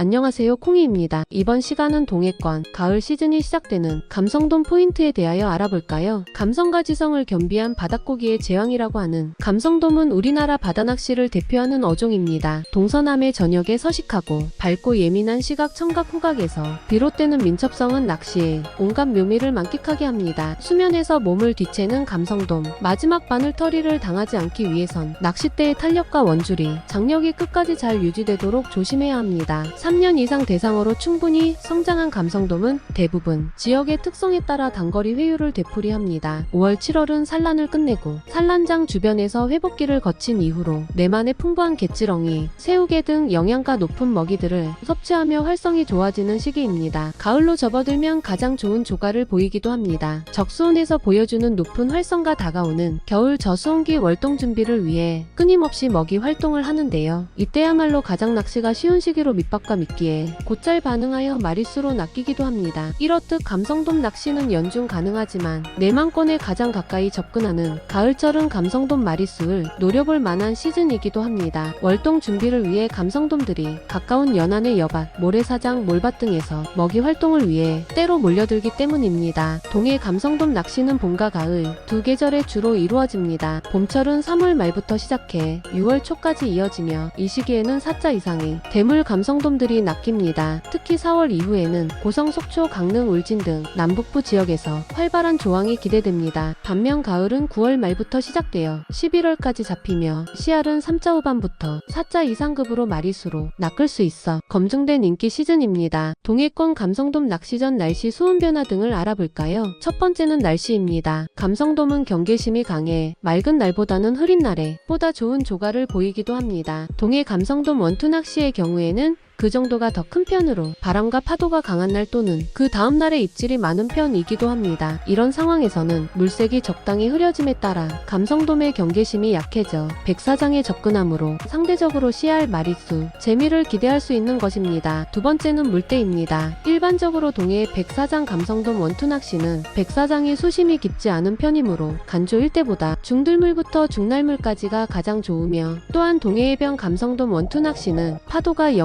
안녕하세요 콩이입니다. 이번 시간은 동해권 가을 시즌이 시작되는 감성돔 포인트에 대하여 알아볼까요? 감성과 지성을 겸비한 바닷고기의 제왕이라고 하는 감성돔은 우리나라 바다낚시를 대표하는 어종입니다. 동서남의 전역에 서식하고 밝고 예민한 시각 청각 후각에서 비롯되는 민첩성은 낚시에 온갖 묘미를 만끽하게 합니다. 수면에서 몸을 뒤채는 감성돔 마지막 바늘터리를 당하지 않기 위해선 낚싯대의 탄력과 원줄이 장력이 끝까지 잘 유지되도록 조심해야 합니다. 3년 이상 대상어로 충분히 성장한 감성돔은 대부분 지역의 특성에 따라 단거리 회유를 되풀이합니다. 5월 7월은 산란을 끝내고 산란장 주변에서 회복기를 거친 이후로 내만의 풍부한 갯지렁이, 새우개 등 영양가 높은 먹이들을 섭취하며 활성이 좋아지는 시기입니다. 가을로 접어들면 가장 좋은 조가를 보이기도 합니다. 적수온에서 보여주는 높은 활성과 다가오는 겨울 저수온기 월동 준비를 위해 끊임없이 먹이 활동을 하는데요. 이때야말로 가장 낚시가 쉬운 시기로 밑 밥과 미끼에 곧잘 반응하여 마리수로 낚이기도 합니다. 이렇듯 감성돔 낚시는 연중 가능하지만 내만권에 가장 가까이 접근하는 가을철은 감성돔 마리수를 노려볼 만한 시즌이기도 합니다. 월동 준비를 위해 감성돔들이 가까운 연안의 여밭, 모래사장, 몰밭 등에서 먹이 활동을 위해 때로 몰려들기 때문입니다. 동해 감성돔 낚시는 봄과 가을 두 계절에 주로 이루어집니다. 봄철은 3월 말부터 시작해 6월 초까지 이어지며 이 시기에는 4자 이상의 대물 감성돔들이 낚입니다. 특히 4월 이후에는 고성, 속초, 강릉, 울진 등 남북부 지역에서 활발한 조항이 기대됩니다. 반면 가을은 9월 말부터 시작되어 11월까지 잡히며 씨알은 3자 후반부터 4자 이상급으로 마리수로 낚을 수 있어 검증된 인기 시즌입니다. 동해권 감성돔 낚시전 날씨 수온 변화 등을 알아볼까요? 첫 번째는 날씨입니다. 감성돔은 경계심이 강해 맑은 날보다는 흐린 날에 보다 좋은 조가를 보이기도 합니다. 동해 감성돔 원투 낚시의 경우에는 그 정도가 더 큰 편으로 바람과 파도가 강한 날 또는 그 다음 날에 입질이 많은 편이기도 합니다. 이런 상황에서는 물색이 적당히 흐려짐에 따라 감성돔의 경계심이 약해져 백사장에 접근하므로 상대적으로 씨알 마리수, 재미를 기대할 수 있는 것입니다. 두 번째는 물때입니다. 일반적으로 동해의 백사장 감성돔 원투 낚시는 백사장이 수심이 깊지 않은 편이므로 간조 일대보다 중들물부터 중날물까지가 가장 좋으며 또한 동해해변 감성돔 원투 낚시는 파도가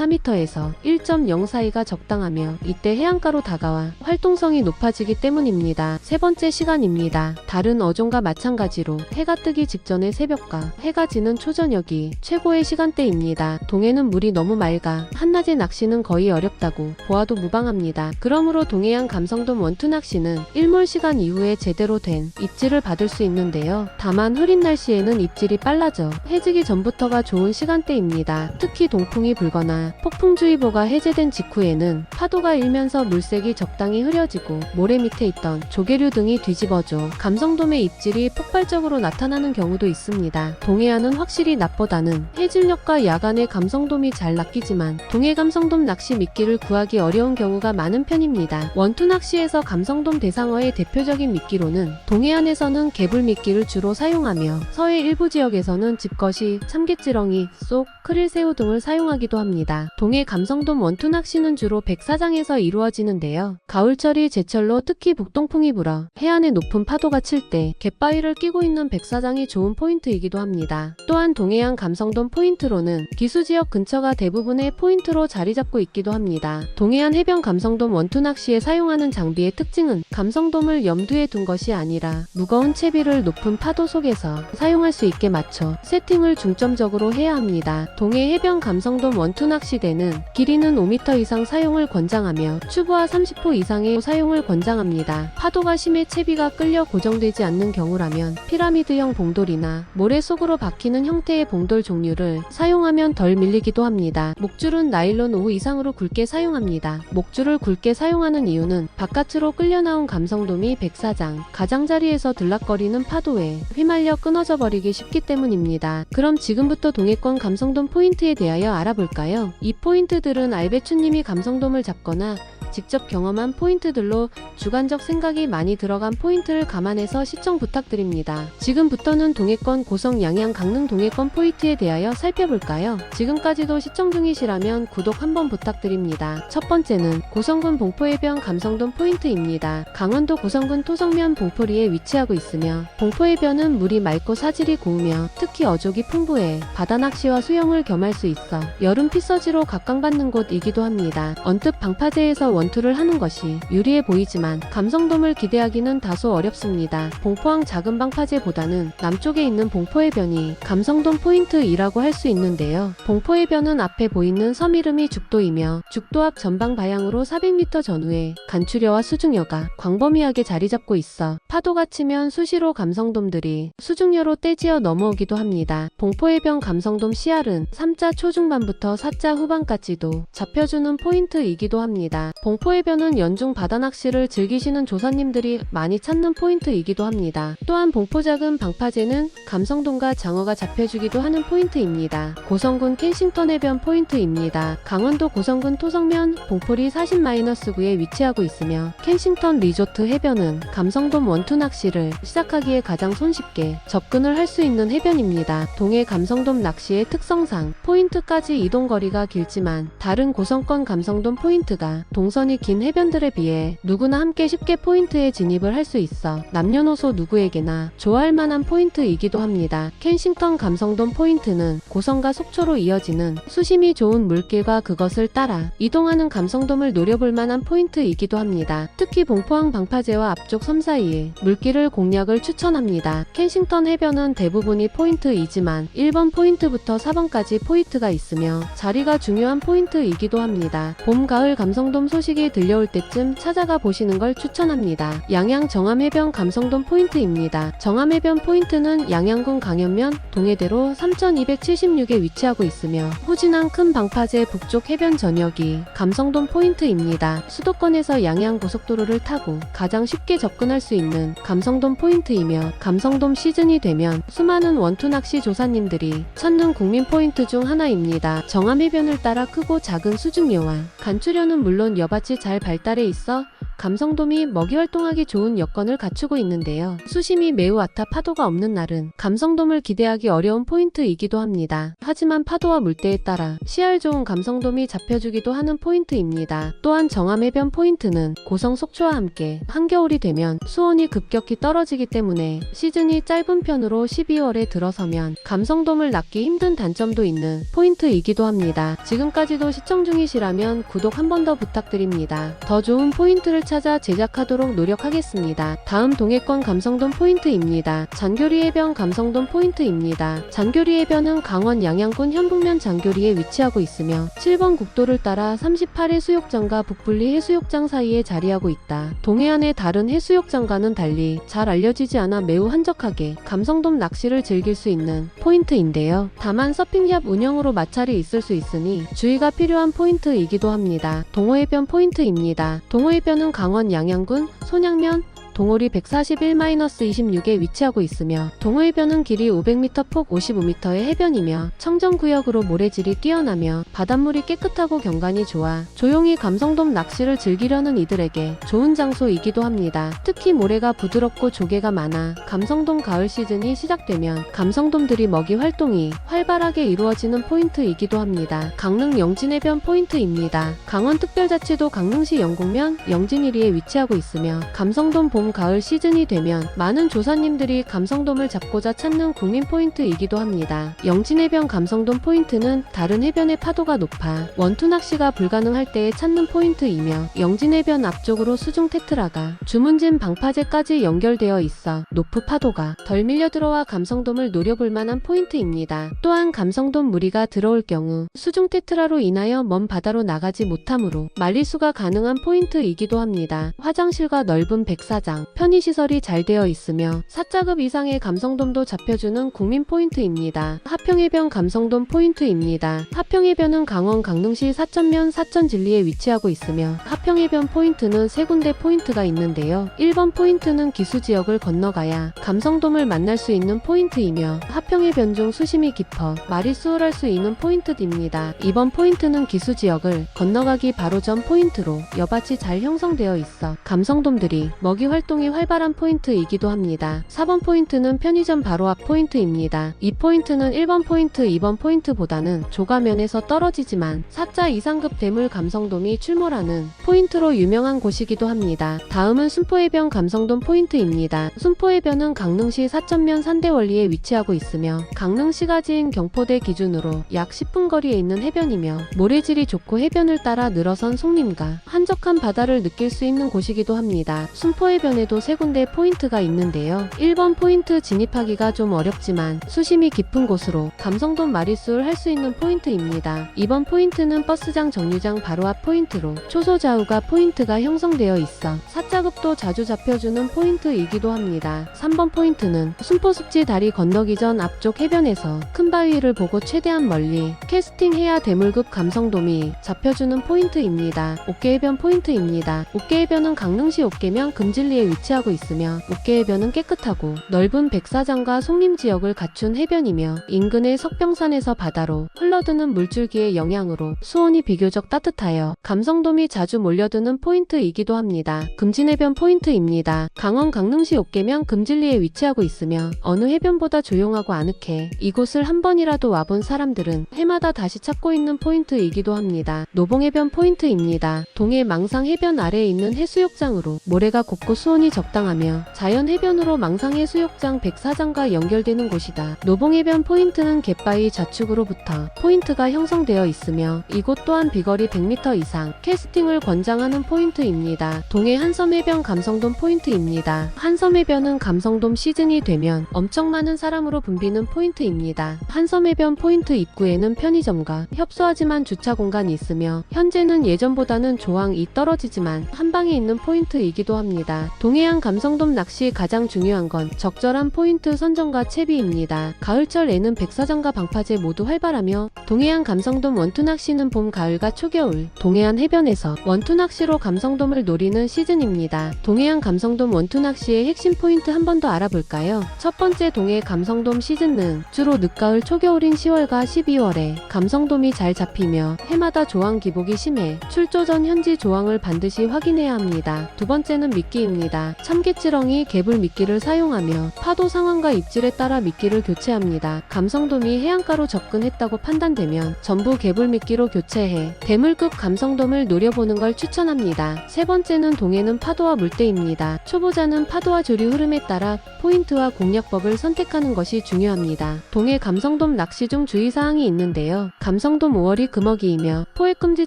0.4m에서 1.0 사이가 적당하며 이때 해안가로 다가와 활동성이 높아지기 때문입니다. 세 번째 시간입니다. 다른 어종과 마찬가지로 해가 뜨기 직전의 새벽과 해가 지는 초저녁이 최고의 시간대입니다. 동해는 물이 너무 맑아 한낮에 낚시는 거의 어렵다고 보아도 무방합니다. 그러므로 동해안 감성돔 원투 낚시는 일몰 시간 이후에 제대로 된 입질을 받을 수 있는데요. 다만 흐린 날씨에는 입질이 빨라져 해지기 전부터가 좋은 시간대입니다. 특히 동풍이 불거나 폭풍주의보가 해제된 직후에는 파도가 일면서 물색이 적당히 흐려지고 모래 밑에 있던 조개류 등이 뒤집어져 감성돔의 입질이 폭발적으로 나타나는 경우도 있습니다. 동해안은 확실히 낮보다는 해질녘과 야간에 감성돔이 잘 낚이지만 동해 감성돔 낚시 미끼를 구하기 어려운 경우가 많은 편입니다. 원투 낚시에서 감성돔 대상어의 대표적인 미끼로는 동해안에서는 개불 미끼를 주로 사용하며 서해 일부 지역에서는 집것이, 참깨지렁이, 쏙, 크릴새우 등을 사용하기도 합니다. 동해 감성돔 원투 낚시는 주로 백사장에서 이루어지는데요. 가을철이 제철로 특히 북동풍이 불어 해안에 높은 파도가 칠 때 갯바위를 끼고 있는 백사장이 좋은 포인트이기도 합니다. 또한 동해안 감성돔 포인트로는 기수지역 근처가 대부분의 포인트로 자리 잡고 있기도 합니다. 동해안 해변 감성돔 원투 낚시에 사용하는 장비의 특징은 감성돔을 염두에 둔 것이 아니라 무거운 채비를 높은 파도 속에서 사용할 수 있게 맞춰 세팅을 중점적으로 해야 합니다. 동해 해변 감성돔 원투 낚시 대는 길이는 5m 이상 사용을 권장하며 추부하 30호 이상의 사용을 권장합니다. 파도가 심해 채비가 끌려 고정되지 않는 경우라면 피라미드형 봉돌이나 모래 속으로 박히는 형태의 봉돌 종류를 사용하면 덜 밀리기도 합니다. 목줄은 나일론 5 이상으로 굵게 사용합니다. 목줄을 굵게 사용하는 이유는 바깥으로 끌려 나온 감성돔이 백사장, 가장자리에서 들락거리는 파도에 휘말려 끊어져 버리기 쉽기 때문입니다. 그럼 지금부터 동해권 감성돔 포인트에 대하여 알아볼까요? 이 포인트들은 알배추님이 감성돔을 잡거나 직접 경험한 포인트들로 주관적 생각이 많이 들어간 포인트를 감안해서 시청 부탁드립니다. 지금부터는 동해권 고성 양양 강릉 동해권 포인트에 대하여 살펴볼까요? 지금까지도 시청 중이시라면 구독 한번 부탁드립니다. 첫 번째는 고성군 봉포해변 감성돔 포인트입니다. 강원도 고성군 토성면 봉포리에 위치하고 있으며 봉포해변은 물이 맑고 사질이 고우며 특히 어족이 풍부해 바다 낚시와 수영을 겸할 수 있어 여름 피서지로 각광받는 곳이기도 합니다. 언뜻 방파제에서 원투를 하는 것이 유리해 보이지만 감성돔을 기대하기는 다소 어렵습니다. 봉포항 작은 방파제보다는 남쪽에 있는 봉포해변이 감성돔 포인트이라고 할 수 있는데요. 봉포해변은 앞에 보이는 섬 이름이 죽도이며 죽도 앞 전방 방향으로 400m 전후에 간추려와 수중여가 광범위하게 자리 잡고 있어 파도가 치면 수시로 감성돔들이 수중여로 떼지어 넘어오기도 합니다. 봉포해변 감성돔 씨알은 3자 초중반부터 4자 후반까지도 잡혀주는 포인트이기도 합니다. 봉 포해변은 연중 바다낚시를 즐기시는 조사님들이 많이 찾는 포인트이기도 합니다. 또한 봉포 작은 방파제는 감성돔과 장어가 잡혀주기도 하는 포인트입니다. 고성군 켄싱턴 해변 포인트입니다. 강원도 고성군 토성면 봉포리 40-9에 위치하고 있으며 켄싱턴 리조트 해변은 감성돔 원투 낚시를 시작하기에 가장 손쉽게 접근을 할 수 있는 해변입니다. 동해 감성돔 낚시의 특성상 포인트까지 이동 거리가 길지만 다른 고성권 감성돔 포인트가 동 선이 긴 해변들에 비해 누구나 함께 쉽게 포인트에 진입을 할 수 있어 남녀노소 누구에게나 좋아할 만한 포인트이기도 합니다. 켄싱턴 감성돔 포인트는 고성과 속초로 이어지는 수심이 좋은 물길과 그것을 따라 이동하는 감성돔을 노려볼 만한 포인트이기도 합니다. 특히 봉포항 방파제와 앞쪽 섬 사이에 물길을 공략을 추천합니다. 켄싱턴 해변은 대부분이 포인트이지만 1번 포인트부터 4번까지 포인트가 있으며 자리가 중요한 포인트이기도 합니다. 봄, 가을 감성돔 소식 이 들려올 때쯤 찾아가 보시는 걸 추천합니다. 양양 정암해변 감성돔 포인트입니다. 정암해변 포인트는 양양군 강현면 동해대로 3276에 위치하고 있으며 후진항 큰 방파제 북쪽 해변 전역이 감성돔 포인트입니다. 수도권에서 양양 고속도로를 타고 가장 쉽게 접근할 수 있는 감성돔 포인트이며 감성돔 시즌이 되면 수많은 원투 낚시 조사님들이 찾는 국민 포인트 중 하나입니다. 정암해변을 따라 크고 작은 수중여와 간추려는 물론 여 밭이 잘 발달해 있어 감성돔이 먹이 활동하기 좋은 여건을 갖추고 있는데요. 수심이 매우 얕아 파도가 없는 날은 감성돔을 기대하기 어려운 포인트이기도 합니다. 하지만 파도와 물때에 따라 씨알 좋은 감성돔이 잡혀주기도 하는 포인트입니다. 또한 정암 해변 포인트는 고성 속초와 함께 한겨울이 되면 수온이 급격히 떨어지기 때문에 시즌이 짧은 편으로 12월에 들어서면 감성돔을 낚기 힘든 단점도 있는 포인트이기도 합니다. 지금까지도 시청 중이시라면 구독 한 번 더 부탁드립니다. 더 좋은 포인트를 찾아 제작하도록 노력하겠습니다. 다음 동해권 감성돔 포인트입니다. 잔교리 해변 감성돔 포인트입니다. 잔교리 해변은 강원 양양군 현북면 잔교리에 위치하고 있으며 7번 국도를 따라 38해 수욕장과 북분리 해수욕장 사이에 자리하고 있다. 동해안의 다른 해수욕장과는 달리 잘 알려지지 않아 매우 한적하게 감성돔 낚시를 즐길 수 있는 포인트인데요. 다만 서핑샵 운영으로 마찰이 있을 수 있으니 주의가 필요한 포인트이기도 합니다. 동호해변 포인트입니다. 동호해변은 강원 양양군 손양면 동호리 141-26에 위치하고 있으며 동호해변은 길이 500m 폭 55m의 해변이며 청정구역으로 모래질이 뛰어나며 바닷물이 깨끗하고 경관이 좋아 조용히 감성돔 낚시를 즐기려는 이들에게 좋은 장소이기도 합니다. 특히 모래가 부드럽고 조개가 많아 감성돔 가을 시즌이 시작되면 감성돔들이 먹이 활동이 활발하게 이루어지는 포인트이기도 합니다. 강릉 영진해변 포인트입니다. 강원특별자치도 강릉시 영곡면 영진이리에 위치하고 있으며 감성돔 봄 가을 시즌이 되면 많은 조사님들이 감성돔을 잡고자 찾는 국민 포인트이기도 합니다. 영진해변 감성돔 포인트는 다른 해변의 파도가 높아 원투 낚시가 불가능할 때에 찾는 포인트이며 영진해변 앞쪽으로 수중 테트라가 주문진 방파제까지 연결되어 있어 높은 파도가 덜 밀려 들어와 감성돔을 노려볼 만한 포인트입니다. 또한 감성돔 무리가 들어올 경우 수중 테트라로 인하여 먼 바다로 나가지 못하므로 말리수가 가능한 포인트이기도 합니다. 화장실과 넓은 백사장, 주차장, 편의시설이 잘 되어 있으며 4자급 이상의 감성돔도 잡혀주는 국민 포인트입니다. 하평해변 감성돔 포인트입니다. 하평해변은 강원 강릉시 사천면 사천진리에 위치하고 있으며 하평해변 포인트는 세 군데 포인트가 있는데요. 1번 포인트는 기수지역을 건너가야 감성돔을 만날 수 있는 포인트이며 하평해변 중 수심이 깊어 말이 수월할 수 있는 포인트입니다. 2번 포인트는 기수지역을 건너가기 바로 전 포인트로 여밭이 잘 형성되어 있어 감성돔들이 먹이 활 동이 활발한 포인트이기도 합니다. 4번 포인트는 편의점 바로 앞 포인트입니다. 이 포인트는 1번 포인트, 2번 포인트보다는 조가면에서 떨어지지만 4자 이상급 대물 감성돔이 출몰하는 포인트로 유명한 곳이기도 합니다. 다음은 순포해변 감성돔 포인트입니다. 순포해변은 강릉시 사천면 산대원리에 위치하고 있으며 강릉시가 지은 경포대 기준으로 약 10분 거리에 있는 해변이며 모래질이 좋고 해변을 따라 늘어선 송림과 한적한 바다를 느낄 수 있는 곳이기도 합니다. 순포해변 에도 세 군데 포인트가 있는데요. 1번 포인트 진입하기가 좀 어렵지만 수심이 깊은 곳으로 감성돔 마리수를 할 수 있는 포인트입니다. 2번 포인트는 버스장 정류장 바로 앞 포인트로 초소좌우가 포인트가 형성되어 있어 사자급도 자주 잡혀주는 포인트이기도 합니다. 3번 포인트는 순포습지 다리 건너기 전 앞쪽 해변에서 큰 바위를 보고 최대한 멀리 캐스팅해야 대물급 감성돔이 잡혀주는 포인트입니다. 옥계해변 포인트입니다. 옥계해변은 강릉시 옥계면 금진리에 위치하고 있으며 옥계해변은 깨끗하고 넓은 백사장과 송림 지역을 갖춘 해변이며 인근의 석병산에서 바다로 흘러드는 물줄기의 영향으로 수온이 비교적 따뜻하여 감성돔이 자주 몰려드는 포인트이기도 합니다. 금진해변 포인트입니다. 강원 강릉시 옥계면 금진리에 위치하고 있으며 어느 해변보다 조용하고 아늑해 이곳을 한 번이라도 와본 사람들은 해마다 다시 찾고 있는 포인트이기도 합니다. 노봉해변 포인트입니다. 동해 망상 해변 아래에 있는 해수욕장으로 모래가 곱고 수온이 적당하며 자연 해변으로 망상 해 수욕장 백사장과 연결되는 곳이다. 노봉해변 포인트는 갯바위 좌측으로부터 포인트가 형성되어 있으며 이곳 또한 비거리 100m 이상 캐스팅을 권장하는 포인트입니다. 동해 한섬해변 감성돔 포인트입니다. 한섬해변은 감성돔 시즌이 되면 엄청 많은 사람으로 붐비는 포인트입니다. 한섬해변 포인트 입구에는 편의점과 협소하지만 주차 공간이 있으며 현재는 예전보다는 조항이 떨어지지만 한방에 있는 포인트이기도 합니다. 동해안 감성돔 낚시 가장 중요한 건 적절한 포인트 선정과 채비입니다. 가을철에는 백사장과 방파제 모두 활발하며 동해안 감성돔 원투 낚시는 봄, 가을과 초겨울 동해안 해변에서 원투 낚시로 감성돔을 노리는 시즌입니다. 동해안 감성돔 원투 낚시의 핵심 포인트 한 번 더 알아볼까요? 첫 번째 동해 감성돔 시즌은 주로 늦가을 초겨울인 10월과 12월에 감성돔이 잘 잡히며 해마다 조항 기복이 심해 출조 전 현지 조항을 반드시 확인해야 합니다. 두 번째는 미끼입니다. 참깨지렁이 개불 미끼를 사용하며 파도 상황과 입질에 따라 미끼를 교체합니다. 감성돔이 해안가로 접근했다고 판단되면 전부 개불 미끼로 교체해 대물급 감성돔을 노려보는 걸 추천합니다. 세 번째는 동해는 파도와 물때입니다. 초보자는 파도와 조류 흐름에 따라 포인트와 공략법을 선택하는 것이 중요합니다. 동해 감성돔 낚시 중 주의사항이 있는데요. 감성돔 5월이 금어기이며 포획 금지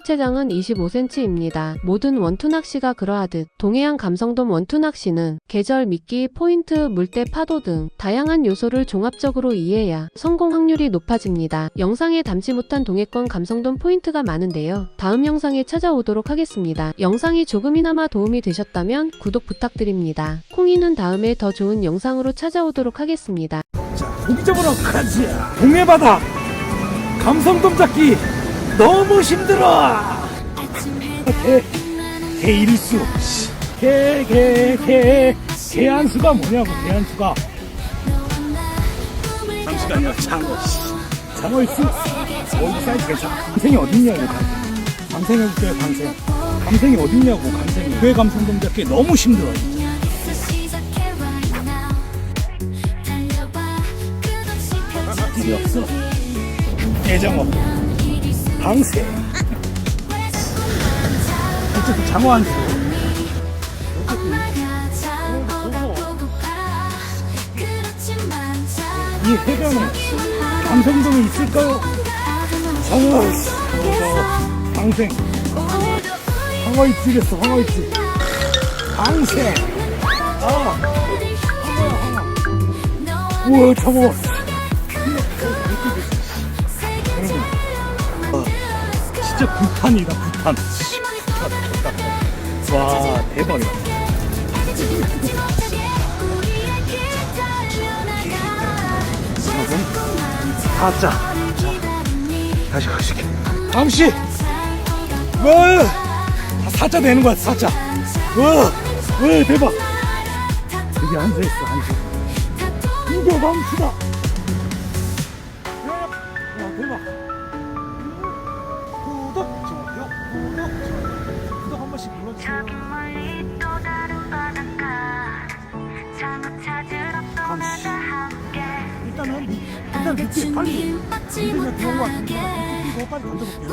체장은 25cm입니다. 모든 원투 낚시가 그러하듯 동해안 감성돔 원투 낚시는 계절, 미끼, 포인트, 물때, 파도 등 다양한 요소를 종합적으로 이해해야 성공 확률이 높아집니다. 영상에 담지 못한 동해권 감성돔 포인트가 많은데요. 다음 영상에 찾아오도록 하겠습니다. 영상이 조금이나마 도움이 되셨다면 구독 부탁드립니다. 콩이는 다음에 더 좋은 영상으로 찾아오도록 하겠습니다. 자, 고기 잡으러 가지. 동해바다 감성돔 잡기 너무 힘들어. 개, 개 일수. 개, 개, 개. 개한수가 뭐냐고, 개한수가. 아니라 장어. 씨. 장어 일수? 어디 사이즈가 장 감생이 어딨냐고, 감생. 감생 해줄게요, 감생. 감생이 어딨냐고, 감생이. 왜 감성돔 잡기 너무 힘들어. 일이 없어. 애장어. 방새. 어쨌든 장어 한 수. 이 해변에 감성돔이 있을까요? 어, 방생. 황어 입질했어, 황어 입질. 방생. 아, 우와, 장어. 진짜 부탄이다 부탄 와 대박이다 가자. 다시 가실게. 감시. 와. 사자 되는 거야 사자. 와. 와 대박. 여기 앉아 있어 앉아. 이거 감시다. 일단 그때 빨리. 받지 선생님 들어온 거. 못하게 이거 빨리 던져볼게요.